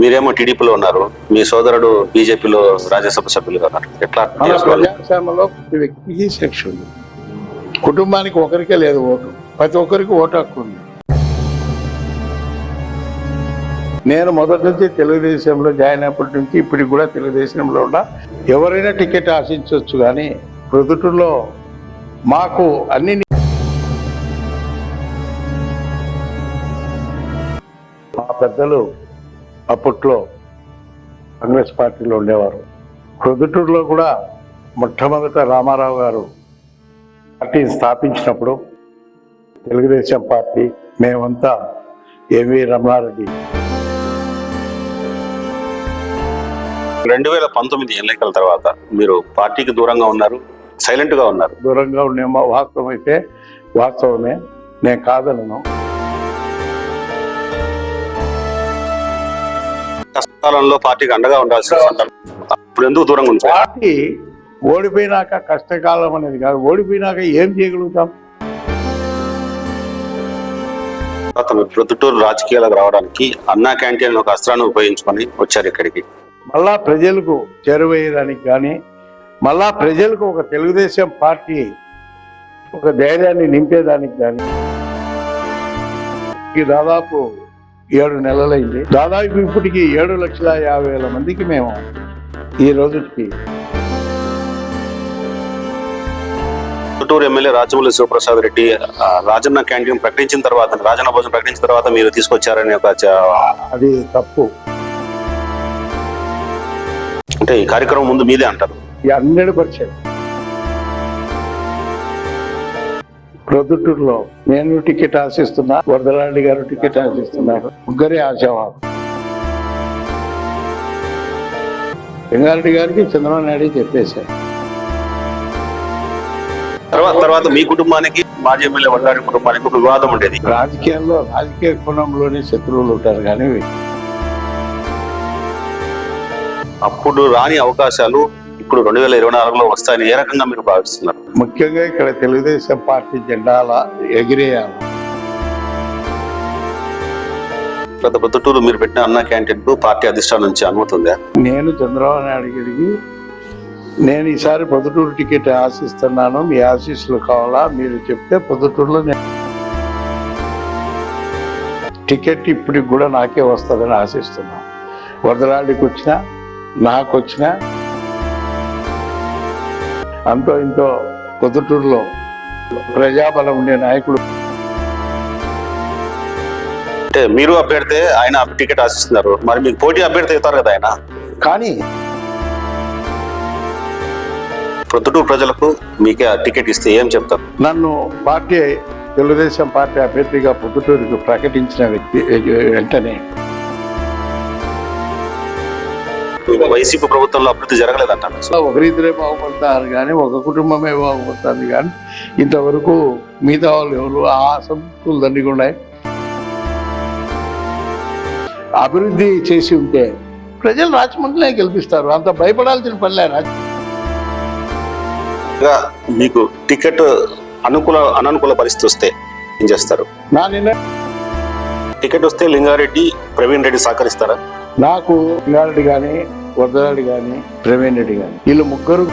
మీరేమో టీడీపీలో ఉన్నారు. మీ సోదరుడు బీజేపీలో రాజ్యసభ సభ్యులుగా ఉన్నారు. ఎట్లా? ప్రజాస్వామ్యంలో వ్యక్తికి శిక్ష ఉంది. కుటుంబానికి ఒకరికే లేదు ఓటు. ప్రతి ఒక్కరికి ఓటు హక్కు ఉంది. నేను మొదటి నుంచి తెలుగుదేశంలో జాయిన్ అయినప్పటి నుంచి ఇప్పటికి కూడా తెలుగుదేశంలో ఉన్నా. ఎవరైనా టికెట్ ఆశించవచ్చు కానీ ప్రొద్దుటూరులో మాకు అన్ని మా పెద్దలు అప్పట్లో కాంగ్రెస్ పార్టీలో ఉండేవారు. ప్రొద్దుటూరులో కూడా మొట్టమొదట రామారావు గారు పార్టీని స్థాపించినప్పుడు తెలుగుదేశం పార్టీ మేమంతా ఏవి రమణారెడ్డి రెండు వేల పంతొమ్మిది ఎన్నికల తర్వాత మీరు పార్టీకి దూరంగా ఉన్నారు సైలెంట్గా ఉన్నారు. దూరంగా ఉండేమో వాస్తవం అయితే వాస్తవమే. నేను కాదలను కష్టకాలంలో పార్టీకి అండగా ఉండాల్సిన సందర్భం ఇప్పుడు ఎందుకు దూరంగా ఉంచారు పార్టీ ఓడిపోయినాక కష్టకాలం అనేది కాదు. ఓడిపోయినాక ఏం చేయగలుగుతాం? మీరు ప్రొద్దుటూరు రాజకీయాలకు రావడానికి అన్నా క్యాంటీన్ ఒక అస్త్రాన్ని ఉపయోగించుకొని వచ్చారు ఇక్కడికి. మళ్ళా ప్రజలకు చేరువయ్యేదానికి కానీ మళ్ళా ప్రజలకు ఒక తెలుగుదేశం పార్టీ ఒక ధైర్యాన్ని నింపేదానికి కానీ ఈ దాదాపు ఏడు నెలలైంది. దాదాపు ఇప్పటికి ఏడు లక్షల యాభై వేల మందికి మేము ఈ రోజుకి ప్రొద్దుటూరు ఎమ్మెల్యే రాజమౌళి శివప్రసాద్ రెడ్డి రాజన్న క్యాంటీన్ ప్రకటించిన తర్వాత రాజన్న భోజనం ప్రకటించిన తర్వాత మీరు తీసుకొచ్చారని ఒక అది తప్పు. అంటే ఈ కార్యక్రమం ముందు మీదే అంటారు. Hundred percent. ప్రొద్దుటూరులో నేను టికెట్ ఆశిస్తున్నా వరదలాంటి గారు టికెట్ ఆశిస్తున్నారు ముగ్గురే ఆశావాహం రంగారెడ్డి గారికి చంద్రబాబు నాయుడు చెప్పేశారు. తర్వాత తర్వాత మీ కుటుంబానికి మాజీ ఎమ్మెల్యే వడ్డారి కుటుంబానికి ఒక వివాదం ఉండేది. రాజకీయాల్లో రాజకీయ కోణంలోనే శత్రువులు ఉంటారు కానీ అప్పుడు రాని అవకాశాలు ఇప్పుడు రెండు వేల ఇరవై నాలుగులో వస్తాయని ఏ రకంగా మీరు భావిస్తున్నారు? ముఖ్యంగా ఇక్కడ తెలుగుదేశం పార్టీ జెండాల ఎగిరేయాలి. గత పొద్దుటూరు మీరు పెట్టిన అన్న క్యాంటీన్కు పార్టీ అధిష్టానం నుంచి అనుమతి ఉందా? నేను చంద్రబాబు నాయుడు గారికి నేను ఈసారి పొద్దుటూరు టికెట్ ఆశిస్తున్నాను. మీ ఆశీస్సులు కావాలా? మీరు చెప్తే పొద్దుటూరులో నేను టికెట్ ఇప్పటికి కూడా నాకే వస్తుందని ఆశిస్తున్నా వరదలాడికి వచ్చినా నాకు వచ్చినా అంతో ఇంతో పొద్దుటూరులో ప్రజాబలం ఉండే నాయకుడు. అంటే మీరు అభ్యర్థి ఆయన టికెట్ ఆశిస్తున్నారు. మరి మీకు పోటీ అభ్యర్థి అవుతారు కదా ఆయన? కానీ ప్రొద్దుటూరు ప్రజలకు మీకే టికెట్ ఇస్తే ఏం చెప్తారు? నన్ను పార్టీ తెలుగుదేశం పార్టీ అభ్యర్థిగా పొద్దుటూరుకు ప్రకటించిన వ్యక్తి వెంటనే వైసీపీ ప్రభుత్వంలో అభివృద్ధి జరగలేదంటారు. ఒకరిద్దరే బాగుపడతారు కానీ ఒక కుటుంబమే బాగుపడుతుంది కానీ ఇంతవరకు మిగతా వాళ్ళు ఎవరు ఆ సంస్కృతులు దండిగా ఉన్నాయి అభివృద్ధి చేసి ఉంటే ప్రజలు రాజమండ్రినే గెలిపిస్తారు. అంత భయపడాల్సిన పనిలే రాజ ఇంకా మీకు టికెట్ అనుకూల అననుకూల పరిస్థితి వస్తే ఏం చేస్తారు? టికెట్ వస్తే లింగారెడ్డి ప్రవీణ్ రెడ్డి సహకరిస్తారా? నాకు లింగారెడ్డి కానీ వరదరాడు కానీ ప్రవీణ్ రెడ్డి కానీ వీళ్ళు ముగ్గురు